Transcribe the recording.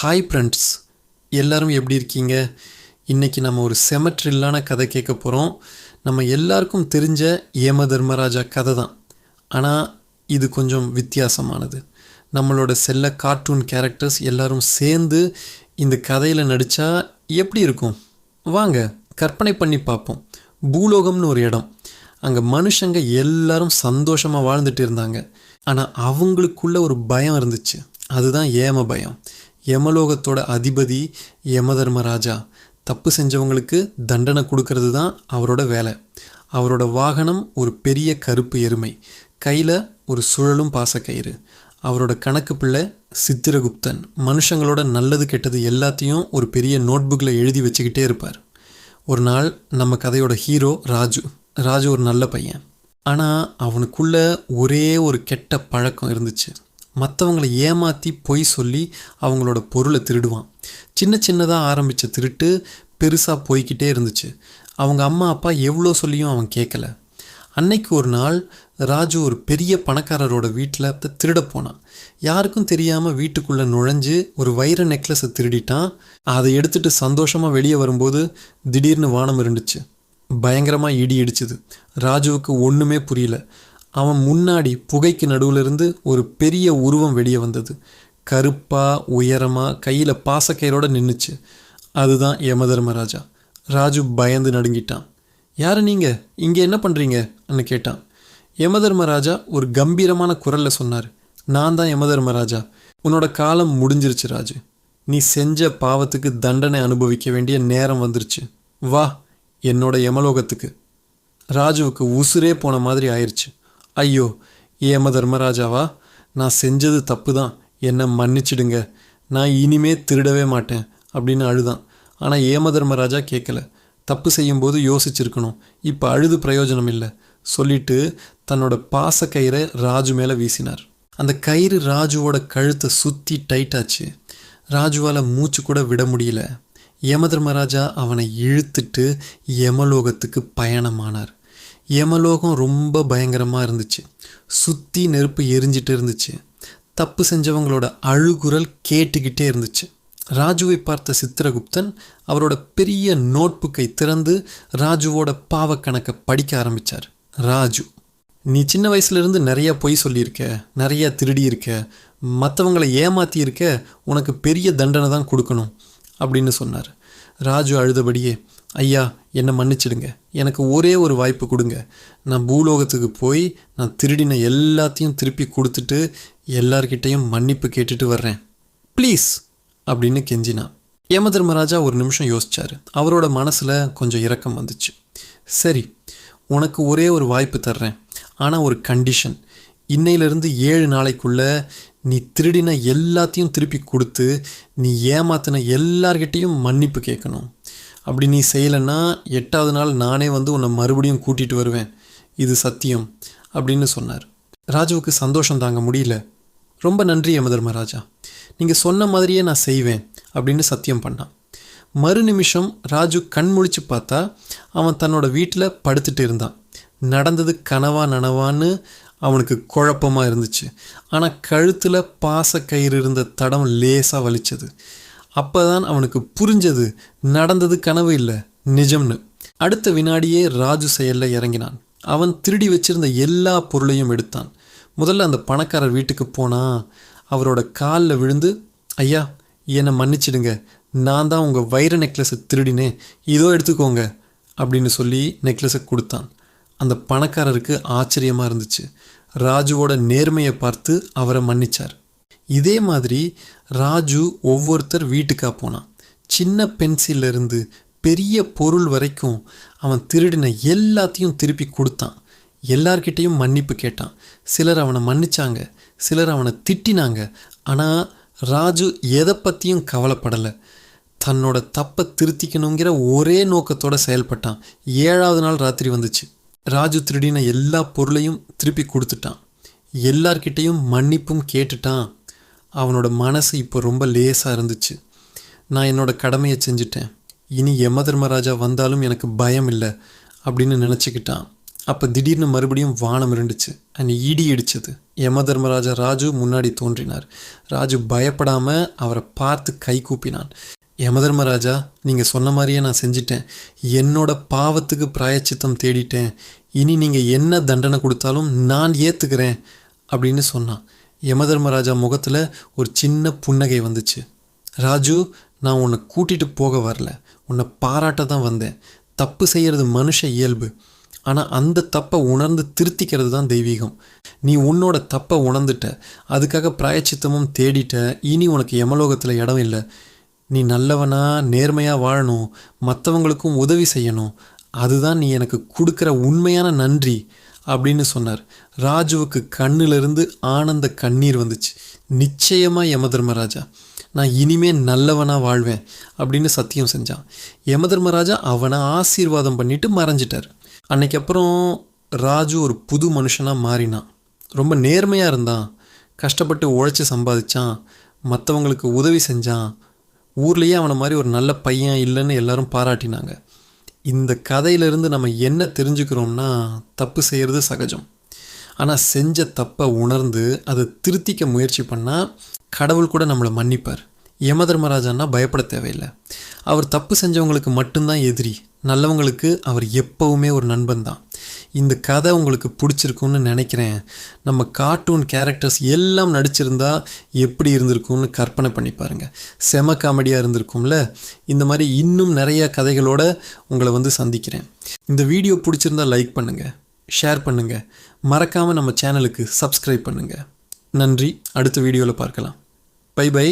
Hi friends எல்லோரும் எப்படி இருக்கீங்க? இன்றைக்கி நம்ம ஒரு செமட்ரில்லான கதை கேட்க போகிறோம் நம்ம எல்லாருக்கும் தெரிஞ்ச ஏம தர்மராஜா கதை தான். ஆனால் இது கொஞ்சம் வித்தியாசமானது. நம்மளோட செல்ல கார்ட்டூன் கேரக்டர்ஸ் எல்லோரும் சேர்ந்து இந்த கதையில் நடித்தா எப்படி இருக்கும்? வாங்க கற்பனை பண்ணி பார்ப்போம். பூலோகம்னு ஒரு இடம். அங்கே மனுஷங்க எல்லாரும் சந்தோஷமாக வாழ்ந்துட்டு இருந்தாங்க. ஆனால் அவங்களுக்குள்ள ஒரு பயம் இருந்துச்சு. அதுதான் ஏம பயம். யமலோகத்தோட அதிபதி யமதர்மராஜா. தப்பு செஞ்சவங்களுக்கு தண்டனை கொடுக்கறது தான் அவரோட வேலை. அவரோட வாகனம் ஒரு பெரிய கருப்பு எருமை. கையில் ஒரு சுழலும் பாசக்கயிறு அவரோட கணக்கு பிள்ளை சித்திரகுப்தன். மனுஷங்களோட நல்லது கெட்டது எல்லாத்தையும் ஒரு பெரிய நோட்புக்கில் எழுதி வச்சுக்கிட்டே இருப்பார். ஒரு நாள் நம்ம கதையோட ஹீரோ ராஜு. ராஜு ஒரு நல்ல பையன். ஆனால் அவனுக்குள்ள ஒரே ஒரு கெட்ட பழக்கம் இருந்துச்சு. மற்றவங்களை ஏமாற்றி பொய் சொல்லி அவங்களோட பொருளை திருடுவான். சின்ன சின்னதாக ஆரம்பித்த திருட்டு பெருசாக போய்கிட்டே இருந்துச்சு. அவங்க அம்மா அப்பா எவ்வளோ சொல்லியும் அவன் கேட்கல அன்னைக்கு ஒரு நாள் ராஜு ஒரு பெரிய பணக்காரரோட வீட்டில் திருட போனான். யாருக்கும் தெரியாமல் வீட்டுக்குள்ளே நுழைஞ்சு ஒரு வைர நெக்லஸை திருடிட்டான். அதை எடுத்துட்டு சந்தோஷமாக வெளியே வரும்போது திடீர்னு வானம் இருந்துச்சு. பயங்கரமாக இடி இடிச்சுது ராஜுவுக்கு ஒன்றுமே புரியல. அவன் முன்னாடி புகைக்கு நடுவில் இருந்து ஒரு பெரிய உருவம் வெளியே வந்தது. கருப்பாக உயரமாக கையில் பாசக்கயிறோடு நின்றுச்சு அதுதான் யமதர்மராஜா. ராஜு பயந்து நடுங்கிட்டான். யார் நீங்கள் இங்கே என்ன பண்ணுறீங்கன்னு கேட்டான். யமதர்மராஜா ஒரு கம்பீரமான குரலில் சொன்னார். நான் தான் யமதர்மராஜா. உன்னோட காலம் முடிஞ்சிருச்சு ராஜு. நீ செஞ்ச பாவத்துக்கு தண்டனை அனுபவிக்க வேண்டிய நேரம் வந்துருச்சு. வா என்னோட யமலோகத்துக்கு. ராஜுவுக்கு உசுரே போன மாதிரி ஆயிடுச்சு ஐயோ ஏம தர்மராஜாவா நான் செஞ்சது தப்பு தான் என்னை மன்னிச்சிடுங்க. நான் இனிமே திருடவே மாட்டேன் அப்படின்னு அழுதான். ஆனால் ஏம தர்மராஜா கேட்கல. தப்பு செய்யும்போது யோசிச்சிருக்கணும். இப்போ அழுது பிரயோஜனம் இல்லை. சொல்லிட்டு தன்னோட பாச கயிறை ராஜு மேலே வீசினார். அந்த கயிறு ராஜுவோட கழுத்தை சுற்றி டைட்டாச்சு ராஜுவால் மூச்சு கூட விட முடியல. யமதர்மராஜா அவனை இழுத்துட்டு யமலோகத்துக்கு பயணமானார். யமலோகம் ரொம்ப பயங்கரமாக இருந்துச்சு. சுற்றி நெருப்பு எரிஞ்சிட்டு இருந்துச்சு. தப்பு செஞ்சவங்களோட அழுகுரல் கேட்டுக்கிட்டே இருந்துச்சு. ராஜுவை பார்த்த சித்திரகுப்தன் அவரோட பெரிய நோட்புக்கை திறந்து ராஜுவோட பாவக்கணக்கை படிக்க ஆரம்பித்தார் ராஜு நீ சின்ன வயசுலேருந்து நிறையா பொய் சொல்லியிருக்க நிறையா திருடி இருக்க மற்றவங்களை ஏமாற்றியிருக்க உனக்கு பெரிய தண்டனை தான் கொடுக்கணும் அப்படின்னு சொன்னார். ராஜு அழுதபடியே ஐயா என்னை மன்னிச்சிடுங்க. எனக்கு ஒரே ஒரு வாய்ப்பு கொடுங்க. நான் பூலோகத்துக்கு போய் நான் திருடின எல்லாத்தையும் திருப்பி கொடுத்துட்டு எல்லார்கிட்டேயும் மன்னிப்பு கேட்டுட்டு வர்றேன். ப்ளீஸ் அப்படின்னு கெஞ்சினா. யமதர்மராஜா ஒரு நிமிஷம் யோசிச்சார். அவரோட மனசில் கொஞ்சம் இரக்கம் வந்துச்சு. சரி உனக்கு ஒரே ஒரு வாய்ப்பு தர்றேன். ஆனால் ஒரு கண்டிஷன் இன்னையிலேருந்து ஏழு நாளைக்குள்ள நீ திருடின எல்லாத்தையும் திருப்பி கொடுத்து நீ ஏமாத்தின எல்லார்கிட்டேயும் மன்னிப்பு கேட்கணும். அப்படி நீ செய்யலைன்னா எட்டாவது நாள் நானே வந்து உன்னை மறுபடியும் கூட்டிகிட்டு வருவேன். இது சத்தியம் அப்படின்னு சொன்னார். ராஜுவுக்கு சந்தோஷம் தாங்க முடியல. ரொம்ப நன்றி யமதர்மராஜா நீங்கள் சொன்ன மாதிரியே நான் செய்வேன் அப்படின்னு சத்தியம் பண்ணான். மறு நிமிஷம் ராஜு கண் முழிச்சு பார்த்தா அவன் தன்னோட வீட்டில் படுத்துட்டு இருந்தான். நடந்தது கனவா நனவான்னு அவனுக்கு குழப்பமாக இருந்துச்சு. ஆனால் கழுத்தில் பாச கயிறு இருந்த தடம் லேசாக வலிச்சது. அப்போ தான் அவனுக்கு புரிஞ்சது நடந்தது கனவு இல்லை நிஜம்னு. அடுத்த வினாடியே ராஜு செயலில் இறங்கினான். அவன் திருடி வச்சிருந்த எல்லா பொருளையும் எடுத்தான். முதல்ல அந்த பணக்காரர் வீட்டுக்கு போனால் அவரோட காலில் விழுந்து ஐயா என்னை மன்னிச்சிடுங்க. நான் தான் உங்கள் வைர நெக்லஸை திருடினேன் இதோ எடுத்துக்கோங்க அப்படின்னு சொல்லி நெக்லஸை கொடுத்தான். அந்த பணக்காரருக்கு ஆச்சரியமாக இருந்துச்சு. ராஜுவோட நேர்மையை பார்த்து அவரை மன்னிச்சார். இதே மாதிரி ராஜு ஒவ்வொருத்தர் வீட்டுக்காக போனான். சின்ன பென்சிலிருந்து பெரிய பொருள் வரைக்கும் அவன் திருடின எல்லாத்தையும் திருப்பி கொடுத்தான். எல்லார்கிட்டேயும் மன்னிப்பு கேட்டான். சிலர் அவனை மன்னிச்சாங்க சிலர் அவனை திட்டினாங்க. ஆனால் ராஜு எதை பற்றியும் கவலைப்படலை. தன்னோட தப்பை திருத்திக்கணுங்கிற ஒரே நோக்கத்தோடு செயல்பட்டான். ஏழாவது நாள் ராத்திரி வந்துச்சு. ராஜு திருடின எல்லா பொருளையும் திருப்பி கொடுத்துட்டான். எல்லார்கிட்டேயும் மன்னிப்பும் கேட்டுட்டான். அவனோட மனசு இப்போ ரொம்ப லேசாக இருந்துச்சு. நான் என்னோட கடமையை செஞ்சுட்டேன். இனி யமதர்மராஜா வந்தாலும் எனக்கு பயம் இல்லை அப்படின்னு நினச்சிக்கிட்டான். அப்போ திடீர்னு மறுபடியும் வானம் இருந்துச்சு. அண்ட் இடி இடிச்சது. யம தர்மராஜா ராஜு முன்னாடி தோன்றினார். ராஜு பயப்படாமல் அவரை பார்த்து கை கூப்பினான். யமதர்மராஜா நீங்கள் சொன்ன மாதிரியே நான் செஞ்சிட்டேன். என்னோட பாவத்துக்கு பிராயச்சித்தம் தேடிட்டேன். இனி நீங்கள் என்ன தண்டனை கொடுத்தாலும் நான் ஏற்றுக்கிறேன் அப்படின்னு சொன்னான். யமதர்மராஜா முகத்தில் ஒரு சின்ன புன்னகை வந்துச்சு. ராஜு நான் உன்னை கூட்டிகிட்டு போக வரல. உன்னை பாராட்ட தான் வந்தேன். தப்பு செய்கிறது மனுஷ இயல்பு. ஆனால் அந்த தப்பை உணர்ந்து திருத்திக்கிறது தான் தெய்வீகம். நீ உன்னோட தப்பை உணர்ந்துட்ட. அதுக்காக பிராயச்சித்தமும் தேடிட்ட. இனி உனக்கு யமலோகத்தில் இடம் இல்லை. நீ நல்லவனா நேர்மையாக வாழணும். மற்றவங்களுக்கும் உதவி செய்யணும். அதுதான் நீ எனக்கு கொடுக்குற உண்மையான நன்றி. அப்படின்னு சொன்னார். ராஜுவுக்கு கண்ணிலிருந்து ஆனந்த கண்ணீர் வந்துச்சு. நிச்சயமாக யமதர்மராஜா நான் இனிமே நல்லவனாக வாழ்வேன் அப்படின்னு சத்தியம் செஞ்சான். யமதர்மராஜா அவனை ஆசீர்வாதம் பண்ணிட்டு மறைஞ்சிட்டார். அன்னைக்கு அப்புறம் ராஜு ஒரு புது மனுஷனாக மாறினான். ரொம்ப நேர்மையாக இருந்தான். கஷ்டப்பட்டு உழைச்சி சம்பாதிச்சான். மற்றவங்களுக்கு உதவி செஞ்சான். ஊர்லேயே அவனை மாதிரி ஒரு நல்ல பையன் இல்லைன்னு எல்லாரும் பாராட்டினாங்க. இந்த கதையிலிருந்து நம்ம என்ன தெரிஞ்சுக்கிறோம்னா தப்பு செய்கிறது சகஜம். ஆனால் செஞ்ச தப்பை உணர்ந்து அதை திருத்திக்க முயற்சி பண்ணால் கடவுள் கூட நம்மளை மன்னிப்பார். யமதர்மராஜான்னா பயப்பட தேவையில்லை. அவர் தப்பு செஞ்சவங்களுக்கு மட்டும்தான் எதிரி. நல்லவங்களுக்கு அவர் எப்பவுமே ஒரு நண்பன் தான் இந்த கதை உங்களுக்கு பிடிச்சிருக்குன்னு நினைக்கிறேன். நம்ம கார்ட்டூன் கேரக்டர்ஸ் எல்லாம் நடிச்சிருந்தா எப்படி இருந்திருக்கும்னு கற்பனை பண்ணி பாருங்கள் செம காமெடியாக இருந்திருக்கும்ல? இந்த மாதிரி இன்னும் நிறைய கதைகளோட உங்களை வந்து சந்திக்கிறேன். இந்த வீடியோ பிடிச்சிருந்தா லைக் பண்ணுங்கள் ஷேர் பண்ணுங்கள் மறக்காமல் நம்ம சேனலுக்கு சப்ஸ்கிரைப் பண்ணுங்கள் நன்றி. அடுத்த வீடியோவில் பார்க்கலாம். By by